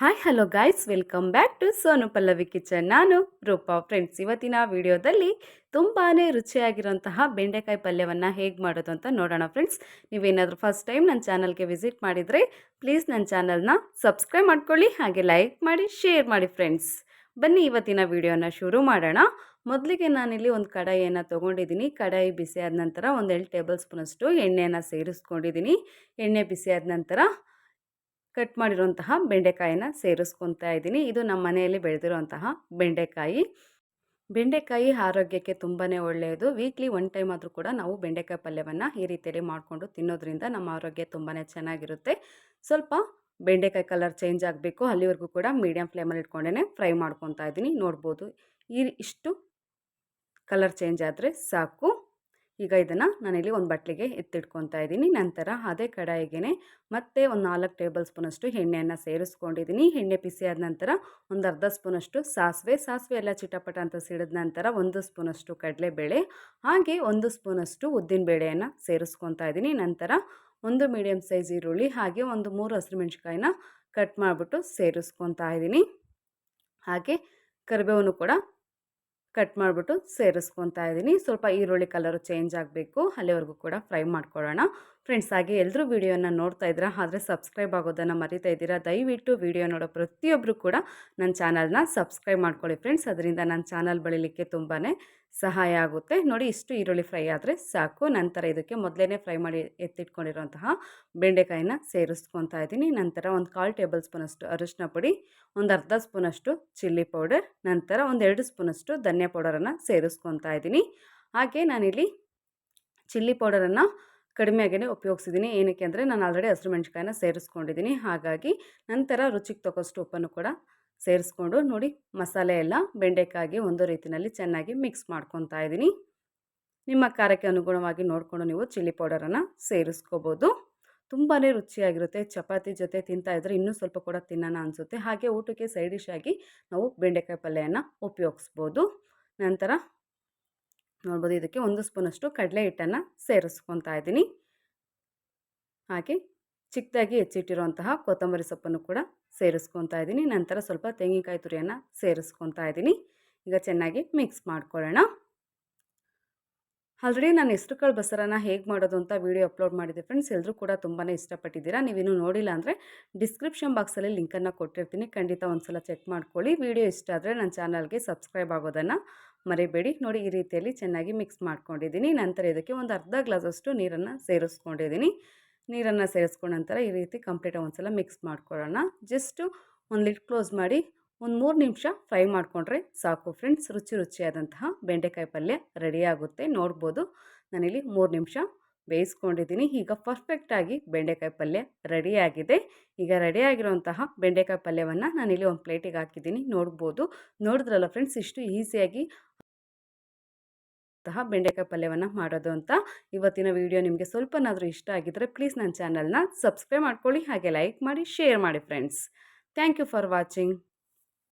Hi hello guys welcome back to Sonu Pallavi kitchen ನಾನು Roopa friends ಇವತ್ತಿನ ವಿಡಿಯೋದಲ್ಲಿ ತುಂಬಾ ರುಚಿಯಾಗಿರುವಂತಹ ಬೆಂಡೆಕಾಯಿ ಪಲ್ಯವನ್ನು ಹೇಗೆ ಮಾಡೋದು ಅಂತ ನೋಡೋಣ ಫ್ರೆಂಡ್ಸ್ ನೀವೇನಾದರೂ ಫಸ್ಟ್ ಟೈಮ್ ನನ್ನ ಚಾನಲ್ಗೆ ವಿಸಿಟ್ ಮಾಡಿದರೆ ಪ್ಲೀಸ್ ನನ್ನ ಚಾನಲ್ನ ಸಬ್ಸ್ಕ್ರೈಬ್ ಮಾಡ್ಕೊಳ್ಳಿ, ಹಾಗೆ ಲೈಕ್ ಮಾಡಿ ಶೇರ್ ಮಾಡಿ ಫ್ರೆಂಡ್ಸ್ ಬನ್ನಿ, ಇವತ್ತಿನ ವಿಡಿಯೋನ ಶುರು ಮಾಡೋಣ. ಮೊದಲಿಗೆ ನಾನಿಲ್ಲಿ ಒಂದು ಕಡಾಯಿಯನ್ನು ತೊಗೊಂಡಿದ್ದೀನಿ. ಕಡಾಯಿ ಬಿಸಿಯಾದ ನಂತರ ಒಂದು ಎರಡು ಟೇಬಲ್ ಸ್ಪೂನಷ್ಟು ಎಣ್ಣೆಯನ್ನು ಸೇರಿಸ್ಕೊಂಡಿದ್ದೀನಿ. ಎಣ್ಣೆ ಬಿಸಿಯಾದ ನಂತರ ಕಟ್ ಮಾಡಿರುವಂತಹ ಬೆಂಡೆಕಾಯಿನ ಸೇರಿಸ್ಕೊತಾ ಇದ್ದೀನಿ. ಇದು ನಮ್ಮ ಮನೆಯಲ್ಲಿ ಬೆಳೆದಿರುವಂತಹ ಬೆಂಡೆಕಾಯಿ. ಬೆಂಡೆಕಾಯಿ ಆರೋಗ್ಯಕ್ಕೆ ತುಂಬಾ ಒಳ್ಳೆಯದು. ವೀಕ್ಲಿ ಒನ್ ಟೈಮ್ ಆದರೂ ಕೂಡ ನಾವು ಬೆಂಡೆಕಾಯಿ ಪಲ್ಯವನ್ನು ಈ ರೀತಿಯಲ್ಲಿ ಮಾಡಿಕೊಂಡು ತಿನ್ನೋದ್ರಿಂದ ನಮ್ಮ ಆರೋಗ್ಯ ತುಂಬಾ ಚೆನ್ನಾಗಿರುತ್ತೆ. ಸ್ವಲ್ಪ ಬೆಂಡೆಕಾಯಿ ಕಲರ್ ಚೇಂಜ್ ಆಗಬೇಕು. ಅಲ್ಲಿವರೆಗೂ ಕೂಡ ಮೀಡಿಯಮ್ ಫ್ಲೇಮಲ್ಲಿ ಇಟ್ಕೊಂಡೇ ಫ್ರೈ ಮಾಡ್ಕೊತಾ ಇದ್ದೀನಿ. ನೋಡ್ಬೋದು. ಈ ಇಷ್ಟು ಕಲರ್ ಚೇಂಜ್ ಆದರೆ ಸಾಕು. ಈಗ ಇದನ್ನು ನಾನಿಲ್ಲಿ ಒಂದು ಬಟ್ಲಿಗೆ ಎತ್ತಿಟ್ಕೊತಾ ಇದ್ದೀನಿ. ನಂತರ ಅದೇ ಕಡಾಯಿಗೆ ಮತ್ತೆ ಒಂದು ನಾಲ್ಕು ಟೇಬಲ್ ಸ್ಪೂನಷ್ಟು ಎಣ್ಣೆಯನ್ನು ಸೇರಿಸ್ಕೊಂಡಿದ್ದೀನಿ. ಎಣ್ಣೆ ಬಿಸಿ ಆದ ನಂತರ ಒಂದು ಅರ್ಧ ಸ್ಪೂನಷ್ಟು ಸಾಸಿವೆ. ಸಾಸಿವೆ ಎಲ್ಲ ಚಿಟಪಟ ಅಂತ ಸಿಡಿದ ನಂತರ ಒಂದು ಸ್ಪೂನಷ್ಟು ಕಡಲೆಬೇಳೆ, ಹಾಗೆ ಒಂದು ಸ್ಪೂನಷ್ಟು ಉದ್ದಿನಬೇಳೆಯನ್ನು ಸೇರಿಸ್ಕೊತಾ ಇದ್ದೀನಿ. ನಂತರ ಒಂದು ಮೀಡಿಯಮ್ ಸೈಜ್ ಈರುಳ್ಳಿ, ಹಾಗೆ ಒಂದು ಮೂರು ಹಸಿರು ಮೆಣಸಿಕಾಯಿನ ಕಟ್ ಮಾಡಿಬಿಟ್ಟು ಸೇರಿಸ್ಕೊತಾ ಇದ್ದೀನಿ. ಹಾಗೆ ಕರಿಬೇವನ್ನು ಕೂಡ ಕಟ್ ಮಾಡಿಬಿಟ್ಟು ಸೇರಿಸ್ಕೊತಾ ಇದ್ದೀನಿ. ಸ್ವಲ್ಪ ಈರುಳ್ಳಿ ಕಲರು ಚೇಂಜ್ ಆಗಬೇಕು. ಅಲ್ಲಿವರೆಗೂ ಕೂಡ ಫ್ರೈ ಮಾಡ್ಕೊಳ್ಳೋಣ. ಫ್ರೆಂಡ್ಸ್ ಹಾಗೆ ಎಲ್ಲರೂ ವೀಡಿಯೋನ ನೋಡ್ತಾ ಇದ್ದೀರಾ, ಆದರೆ ಸಬ್ಸ್ಕ್ರೈಬ್ ಆಗೋದನ್ನು ಮರಿತಾ ಇದ್ದೀರಾ, ದಯವಿಟ್ಟು ವೀಡಿಯೋ ನೋಡೋ ಪ್ರತಿಯೊಬ್ಬರು ಕೂಡ ನನ್ನ ಚಾನಲ್ನ ಸಬ್ಸ್ಕ್ರೈಬ್ ಮಾಡ್ಕೊಳ್ಳಿ ಫ್ರೆಂಡ್ಸ್ ಅದರಿಂದ ನನ್ನ ಚಾನಲ್ ಬೆಳಿಲಿಕ್ಕೆ ತುಂಬಾ ಸಹಾಯ ಆಗುತ್ತೆ. ನೋಡಿ, ಇಷ್ಟು ಈರುಳ್ಳಿ ಫ್ರೈ ಆದರೆ ಸಾಕು. ನಂತರ ಇದಕ್ಕೆ ಮೊದಲೇ ಫ್ರೈ ಮಾಡಿ ಎತ್ತಿಟ್ಕೊಂಡಿರುವಂತಹ ಬೆಂಡೆಕಾಯಿನ ಸೇರಿಸ್ಕೊತಾ ಇದ್ದೀನಿ. ನಂತರ ಒಂದು ಕಾಲು ಟೇಬಲ್ ಸ್ಪೂನಷ್ಟು ಅರಿಶಿನ ಪುಡಿ, ಒಂದು ಅರ್ಧ ಸ್ಪೂನಷ್ಟು ಚಿಲ್ಲಿ ಪೌಡರ್ ನಂತರ ಒಂದು ಎರಡು ಸ್ಪೂನಷ್ಟು ಧನಿಯಾ ಪೌಡರನ್ನು ಸೇರಿಸ್ಕೊತಾ ಇದ್ದೀನಿ. ಹಾಗೆ ನಾನಿಲ್ಲಿ ಚಿಲ್ಲಿ ಪೌಡರನ್ನು ಕಡಿಮೆಯಾಗೇ ಉಪಯೋಗಿಸಿದ್ದೀನಿ ಏನಕ್ಕೆ ಅಂದರೆ ನಾನು ಆಲ್ರೆಡಿ ಹಸಿರು ಮೆಣಸಿಕಾಯನ್ನ ಸೇರಿಸ್ಕೊಂಡಿದ್ದೀನಿ ಹಾಗಾಗಿ ನಂತರ ರುಚಿಗೆ ತಗೋಷ್ಟು ಉಪ್ಪನ್ನು ಕೂಡ ಸೇರಿಸ್ಕೊಂಡು ನೋಡಿ ಮಸಾಲೆ ಎಲ್ಲ ಬೆಂಡೆಕಾಯಿಗೆ ಒಂದು ರೀತಿಯಲ್ಲಿ ಚೆನ್ನಾಗಿ ಮಿಕ್ಸ್ ಮಾಡ್ಕೊತಾ ಇದ್ದೀನಿ ನಿಮ್ಮ ಖಾರಕ್ಕೆ ಅನುಗುಣವಾಗಿ ನೋಡಿಕೊಂಡು ನೀವು ಚಿಲ್ಲಿ ಪೌಡರನ್ನು ಸೇರಿಸ್ಕೋಬೋದು. ತುಂಬಾ ರುಚಿಯಾಗಿರುತ್ತೆ. ಚಪಾತಿ ಜೊತೆ ತಿಂತಾ ಇದ್ದರೆ ಇನ್ನೂ ಸ್ವಲ್ಪ ಕೂಡ ತಿನ್ನೋಣ ಅನಿಸುತ್ತೆ. ಹಾಗೆ ಊಟಕ್ಕೆ ಸೈಡ್ ಡಿಶ್ ಆಗಿ ನಾವು ಬೆಂಡೆಕಾಯಿ ಪಲ್ಯನ ಉಪಯೋಗಿಸ್ಬೋದು. ನಂತರ ನೋಡ್ಬೋದು ಇದಕ್ಕೆ ಒಂದು ಸ್ಪೂನಷ್ಟು ಕಡಲೆ ಹಿಟ್ಟನ್ನು ಸೇರಿಸ್ಕೊತಾ ಇದ್ದೀನಿ. ಹಾಗೆ ಚಿಕ್ಕದಾಗಿ ಹೆಚ್ಚಿಟ್ಟಿರುವಂತಹ ಕೊತ್ತಂಬರಿ ಸೊಪ್ಪನ್ನು ಕೂಡ ಸೇರಿಸ್ಕೊತಾ ಇದ್ದೀನಿ. ನಂತರ ಸ್ವಲ್ಪ ತೆಂಗಿನಕಾಯಿ ತುರಿಯನ್ನು ಸೇರಿಸ್ಕೊತಾ ಇದ್ದೀನಿ. ಈಗ ಚೆನ್ನಾಗಿ ಮಿಕ್ಸ್ ಮಾಡ್ಕೊಳ್ಳೋಣ. ಆಲ್ರೆಡಿ ನಾನು ಹೆಸ್ರು ಕಾಳು ಬಸರನ್ನ ಹೇಗೆ ಮಾಡೋದು ಅಂತ ವೀಡಿಯೋ ಅಪ್ಲೋಡ್ ಮಾಡಿದ್ದೆ ಫ್ರೆಂಡ್ಸ್. ಎಲ್ಲರೂ ಕೂಡ ತುಂಬಾ ಇಷ್ಟಪಟ್ಟಿದ್ದೀರಾ. ನೀವಿನ್ನೂ ನೋಡಿಲ್ಲ ಅಂದರೆ ಡಿಸ್ಕ್ರಿಪ್ಷನ್ ಬಾಕ್ಸಲ್ಲಿ ಲಿಂಕನ್ನು ಕೊಟ್ಟಿರ್ತೀನಿ. ಖಂಡಿತ ಒಂದು ಸಲ ಚೆಕ್ ಮಾಡ್ಕೊಳ್ಳಿ. ವೀಡಿಯೋ ಇಷ್ಟ ಆದರೆ ನನ್ನ ಚಾನಲ್ಗೆ ಸಬ್ಸ್ಕ್ರೈಬ್ ಆಗೋದನ್ನು ಮರಿಬೇಡಿ. ನೋಡಿ ಈ ರೀತಿಯಲ್ಲಿ ಚೆನ್ನಾಗಿ ಮಿಕ್ಸ್ ಮಾಡ್ಕೊಂಡಿದ್ದೀನಿ. ನಂತರ ಇದಕ್ಕೆ ಒಂದು ಅರ್ಧ ಗ್ಲಾಸಷ್ಟು ನೀರನ್ನು ಸೇರಿಸ್ಕೊಂಡಿದ್ದೀನಿ. ನೀರನ್ನು ಸೇರಿಸ್ಕೊಂಡ ನಂತರ ಈ ರೀತಿ ಕಂಪ್ಲೀಟಾಗಿ ಒಂದು ಸಲ ಮಿಕ್ಸ್ ಮಾಡ್ಕೊಳ್ಳೋಣ. ಜಸ್ಟು ಒಂದು ಲಿಟ್ ಕ್ಲೋಸ್ ಮಾಡಿ ಒಂದು ಮೂರು ನಿಮಿಷ ಫ್ರೈ ಮಾಡಿಕೊಂಡ್ರೆ ಸಾಕು ಫ್ರೆಂಡ್ಸ್. ರುಚಿ ರುಚಿಯಾದಂತಹ ಬೆಂಡೆಕಾಯಿ ಪಲ್ಯ ರೆಡಿಯಾಗುತ್ತೆ ನೋಡ್ಬೋದು. ನಾನಿಲ್ಲಿ ಮೂರು ನಿಮಿಷ ಬೇಯಿಸ್ಕೊಂಡಿದ್ದೀನಿ. ಈಗ ಪರ್ಫೆಕ್ಟಾಗಿ ಬೆಂಡೆಕಾಯಿ ಪಲ್ಯ ರೆಡಿಯಾಗಿದೆ ಈಗ ರೆಡಿಯಾಗಿರುವಂತಹ ಬೆಂಡೆಕಾಯಿ ಪಲ್ಯವನ್ನು ನಾನಿಲ್ಲಿ ಒಂದು ಪ್ಲೇಟಿಗೆ ಹಾಕಿದ್ದೀನಿ. ನೋಡ್ಬೋದು. ನೋಡಿದ್ರಲ್ಲ ಫ್ರೆಂಡ್ಸ್, ಇಷ್ಟು ಈಸಿಯಾಗಿ ತಹ ಬೆಂಡೆಕಾಯಿ ಪಲ್ಯವನ್ನು ಮಾಡೋದು ಅಂತ ಇವತ್ತಿನ ವಿಡಿಯೋ ನಿಮಗೆ ಸ್ವಲ್ಪನಾದರೂ ಇಷ್ಟ ಆಗಿದ್ದರೆ ಪ್ಲೀಸ್ ನನ್ನ ಚಾನಲ್ನ ಸಬ್ಸ್ಕ್ರೈಬ್ ಮಾಡ್ಕೊಳ್ಳಿ ಹಾಗೆ ಲೈಕ್ ಮಾಡಿ ಶೇರ್ ಮಾಡಿ friends thank you for watching